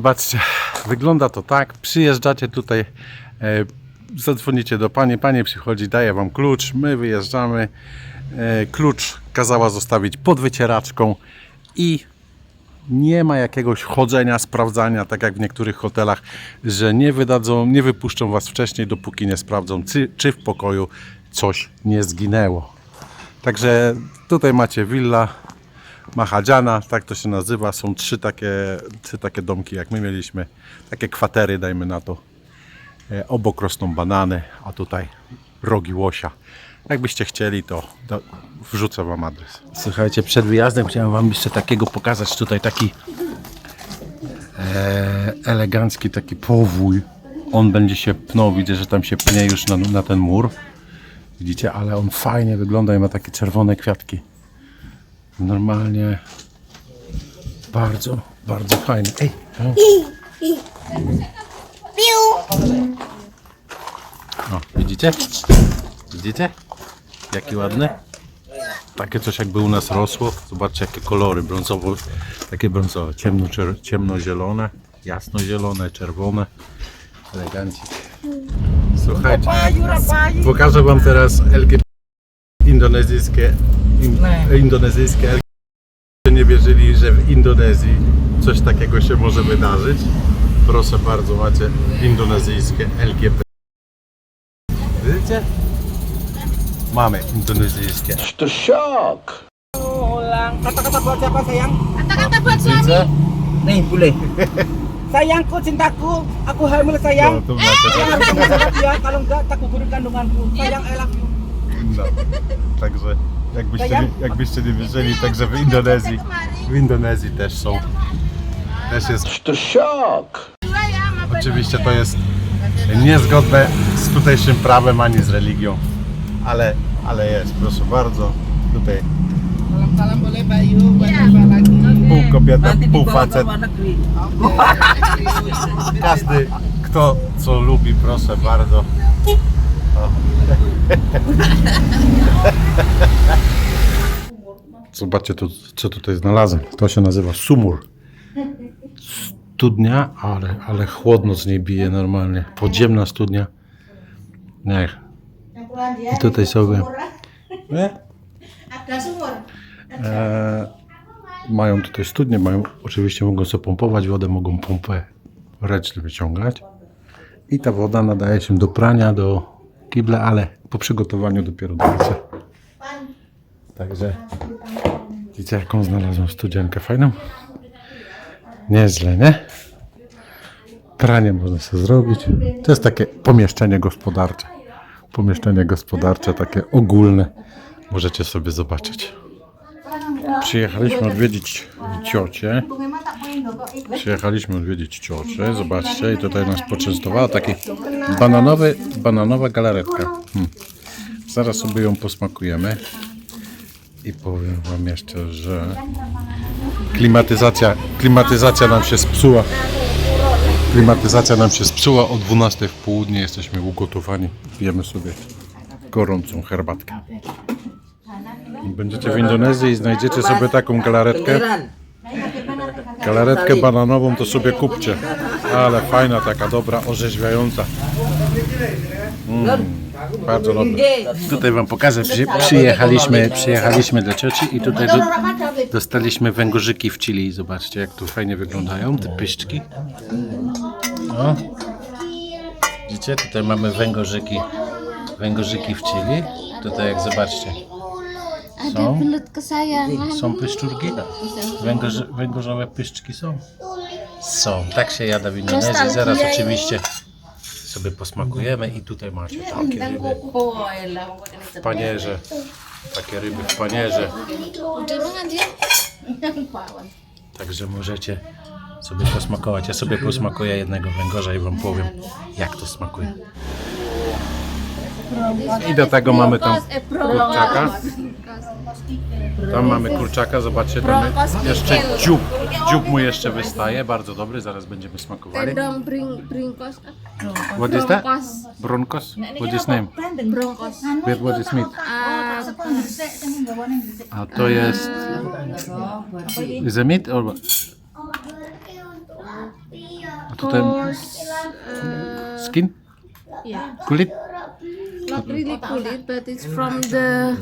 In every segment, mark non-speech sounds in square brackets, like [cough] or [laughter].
Zobaczcie, wygląda to tak. Przyjeżdżacie tutaj, e, zadzwonicie do pani, pani przychodzi, daje wam klucz, my wyjeżdżamy. E, klucz kazała zostawić pod wycieraczką i nie ma jakiegoś chodzenia, sprawdzania, tak jak w niektórych hotelach, że nie wydadzą, nie wypuszczą was wcześniej, dopóki nie sprawdzą, czy, czy w pokoju coś nie zginęło. Także tutaj macie willa Mahadziana, tak to się nazywa. Są trzy takie, trzy takie domki, jak my mieliśmy. Takie kwatery, dajmy na to. E, Obok rosną banany, a tutaj rogi łosia. Jakbyście chcieli, to, wrzucę Wam adres. Słuchajcie, przed wyjazdem chciałem Wam jeszcze takiego pokazać. Tutaj taki e, elegancki taki powój. On będzie się pnął, widzę, że tam się pnie już na, na ten mur. Widzicie, ale on fajnie wygląda i ma takie czerwone kwiatki. Normalnie bardzo, bardzo fajny. Ej, o. o, widzicie? Widzicie? Jaki ładny? Takie coś jakby u nas rosło. Zobaczcie jakie kolory brązowo, takie brązowe, ciemno, czer- ciemnozielone, jasnozielone, czerwone. Elegancik. Słuchajcie, pokażę wam teraz LGBT indonezyjskie, in, indonezyjskie LGBT. Nie wierzyli, że w Indonezji coś takiego się może wydarzyć. Proszę bardzo, macie indonezyjskie LGBT. Widzicie? Mamy indonezyjskie. To syok. Kata-kata buat siapa sayang? Kata-kata buat suami. Nih boleh. [laughs] Sayangku, cintaku, aku hamil sayang. To, to macie. Jangan kamu jawab ya, kalau enggak tak gugur kandunganku. Sayang, I love you. No. Także jakbyście, nie, jakbyście nie wierzyli, także w Indonezji, w Indonezji też są. Też jest To sama Oczywiście to jest niezgodne z tutejszym prawem ani z religią, ale, ale jest, proszę bardzo. Tutaj Salam-salam boleh Bayu, buat Iya. apa lagi? pół kobieta, pół facet. Każdy kto co lubi, proszę bardzo. Zobaczcie tu, co tutaj znalazłem. To się nazywa sumur. Studnia, ale, ale chłodno z niej bije normalnie. Podziemna studnia. Niech. I tutaj sobie. Nie? E, mają tutaj studnie, mają, oczywiście mogą sobie pompować wodę, mogą pompę ręcznie wyciągać. I ta woda nadaje się do prania, do kibla, ale po przygotowaniu dopiero do mycia. Także widzicie jaką znalazłem studzienkę fajną? Nieźle, nie? Pranie można sobie zrobić. To jest takie pomieszczenie gospodarcze. Pomieszczenie gospodarcze, takie ogólne. Możecie sobie zobaczyć. Przyjechaliśmy odwiedzić ciocię. Przyjechaliśmy odwiedzić ciocię. Zobaczcie, i tutaj nas poczęstowała taki bananowy, bananowa galaretka. Hmm. Zaraz sobie ją posmakujemy. I powiem wam jeszcze, że klimatyzacja, klimatyzacja nam się spsuła. Klimatyzacja nam się spsuła o 12 w południe. Jesteśmy ugotowani. Pijemy sobie gorącą herbatkę. Będziecie w Indonezji i znajdziecie sobie taką galaretkę. Galaretkę bananową to sobie kupcie. Ale fajna, taka dobra, orzeźwiająca. Mm, bardzo dobra. Tutaj wam pokażę, przy, przyjechaliśmy, przyjechaliśmy do cioci i tutaj do, dostaliśmy węgorzyki w chili. Zobaczcie jak tu fajnie wyglądają te pyszczki. No. Widzicie, tutaj mamy węgorzyki, węgorzyki w chili. Tutaj jak zobaczcie, Są? są pyszczurki. Węgorze, węgorzowe pyszczki są. Są, tak się jada w Indonezji. Zaraz oczywiście sobie posmakujemy i tutaj macie takie ryby w panierze. Takie ryby w panierze. Także możecie sobie posmakować. Ja sobie posmakuję jednego węgorza i wam powiem, jak to smakuje. I do tego mamy tam kurczaka. Tam mamy kurczaka, zobaczcie, tam jeszcze dziób. Dziób mu jeszcze wystaje, bardzo dobry, zaraz będziemy smakowali. What is that? Broncos? What is name? Bronkos. With what is meat? A to jest... Is it meat or what? A tutaj skin? yeah. Kulit? Not really kulit, but it's from the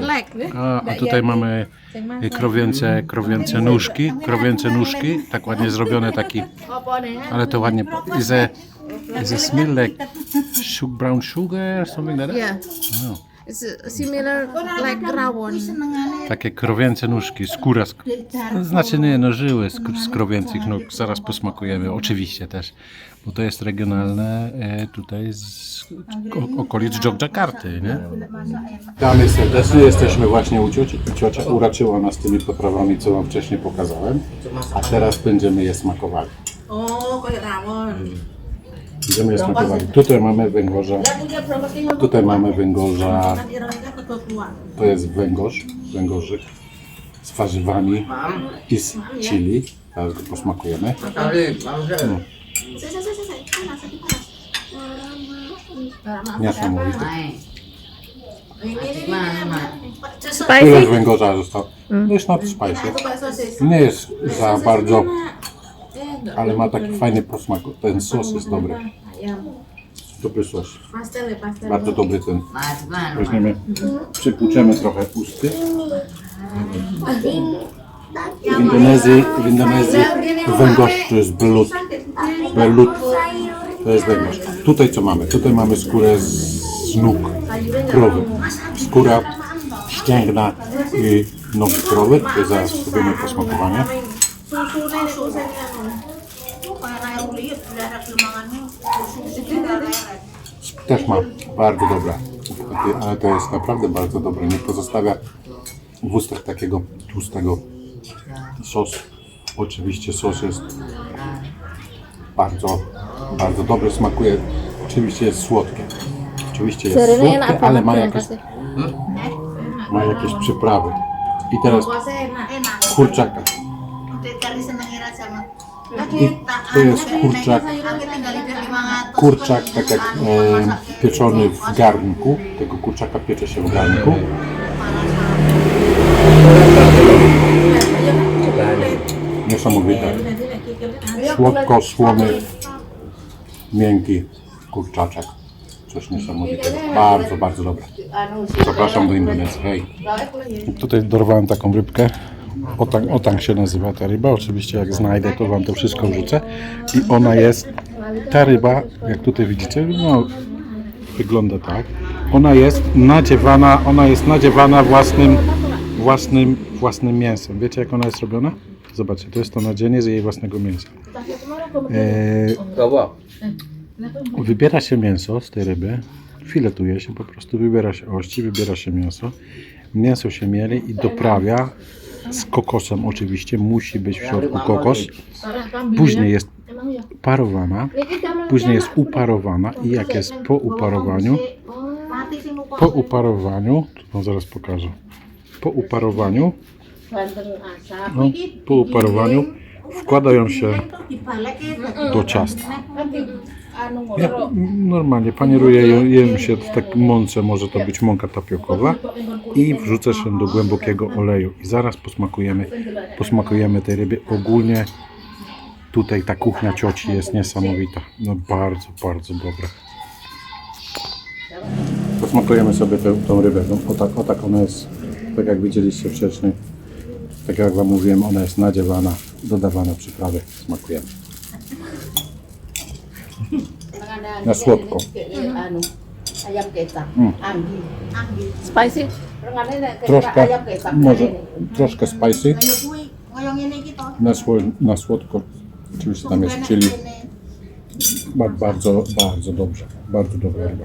leg. A, a tutaj mamy krowięce, krowięce nóżki, krowięce nóżki, tak ładnie zrobione taki, ale to ładnie, is a, is a smell like brown sugar, something like that? Yeah. No. It's similar like rawon. Takie krowięce nóżki, skóra, sk- znaczy nie, no żyły z, z krowięcych nóg, zaraz posmakujemy, oczywiście też, bo to jest regionalne e, tutaj z o, okolic Jogjakarty, nie? Witamy serdecznie, jesteśmy właśnie u cioci, ciocia uraczyła nas tymi potrawami, co wam wcześniej pokazałem, a teraz będziemy je smakowali. Kayak rawon. Będziemy je smakowali. Tutaj mamy węgorza, tutaj mamy węgorza, to jest węgorz, węgorzyk z warzywami i z chili. Teraz go posmakujemy. Niesamowity. Tyle węgorza zostało. No jest not spicy. Nie jest za bardzo, ale ma taki fajny posmak. Ten sos jest dobry. Dobry sos. Bardzo dobry ten. Weźmiemy, przypłuczemy trochę pusty. W Indonezji, w Indonezji węgorz to jest belut. Belut to jest węgorz. Tutaj co mamy? Tutaj mamy skórę z z nóg krowy. Skóra, ścięgna i nogi krowy. To zaraz zrobimy posmakowanie. Też ma bardzo dobra. Ale to jest naprawdę bardzo dobre. Nie pozostawia w ustach takiego tłustego sosu. Oczywiście sos jest bardzo, bardzo dobry. Smakuje. Oczywiście jest słodkie. Oczywiście jest słodkie, ale ma jakieś, ma jakieś przyprawy. I teraz kurczaka. I to jest kurczak, kurczak tak jak e, pieczony w garnku. Tego kurczaka piecze się w garnku. Niesamowite. Słodko, słony, miękki kurczaczek. Coś niesamowitego. Bardzo, bardzo dobre. Zapraszam do Indonezji. Hej. Tutaj dorwałem taką rybkę. Otang, otang się nazywa ta ryba. Oczywiście jak znajdę, to wam to wszystko wrzucę. I ona jest, ta ryba, jak tutaj widzicie, no, wygląda tak. Ona jest nadziewana, ona jest nadziewana własnym, własnym, własnym mięsem. Wiecie jak ona jest robiona? Zobaczcie, to jest to nadzienie z jej własnego mięsa. E, wybiera się mięso z tej ryby, filetuje się po prostu, wybiera się ości, wybiera się mięso. Mięso się mieli i doprawia z kokosem oczywiście, musi być w środku kokos. Później jest parowana, później jest uparowana i jak jest po uparowaniu, po uparowaniu, to wam zaraz pokażę, po uparowaniu, no, po uparowaniu wkładają się do ciasta. Ja normalnie panieruję je- jem się w takim mące, może to być mąka tapiokowa i wrzucę się do głębokiego oleju i zaraz posmakujemy, posmakujemy tej ryby. Ogólnie tutaj ta kuchnia cioci jest niesamowita, no bardzo, bardzo dobra. Posmakujemy sobie tę, tą rybę, no, o, tak, o tak ona jest, tak jak widzieliście wcześniej, tak jak wam mówiłem, ona jest nadziewana, dodawana przyprawy, smakujemy. Na słodko. anggi Spicy? Troszkę, może troszkę spicy. Na, sło, na słodko. Oczywiście tam jest chili. Ba- Bardzo, bardzo dobrze. Bardzo dobra ryba.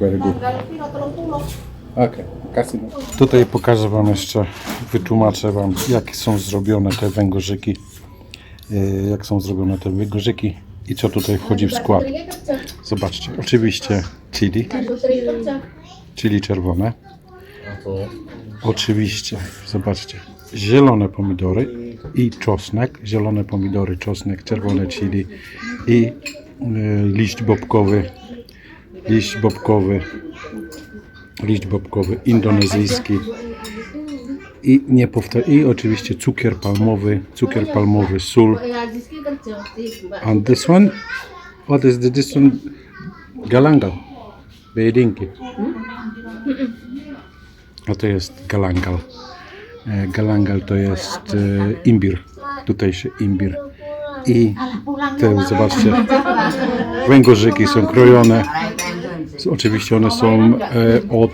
Very good. Okay. Tutaj pokażę Wam jeszcze, wytłumaczę Wam, jak są zrobione te węgorzyki. Yy, Jak są zrobione te węgorzyki i co tutaj wchodzi w skład. Zobaczcie, oczywiście chili, chili czerwone. Oczywiście, zobaczcie, zielone pomidory i czosnek, zielone pomidory, czosnek, czerwone chili i yy, liść bobkowy, liść bobkowy, liść bobkowy indonezyjski i nie powtar- i oczywiście cukier palmowy, cukier palmowy, sól. And this one, what is the, this one? Galangal, bejedinki. A to jest galangal. E, Galangal to jest e, imbir, tutejszy imbir. I te, zobaczcie, węgorzyki są krojone. Oczywiście one są e, od,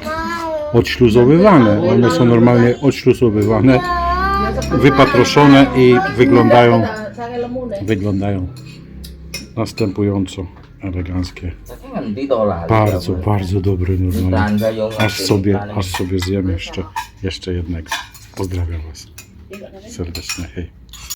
odśluzowywane. One są normalnie odśluzowywane, wypatroszone i wyglądają, wyglądają następująco eleganckie. Bardzo, bardzo dobre normalnie. Aż sobie, aż sobie zjem jeszcze, jeszcze jednego. Pozdrawiam Was serdecznie. Hej.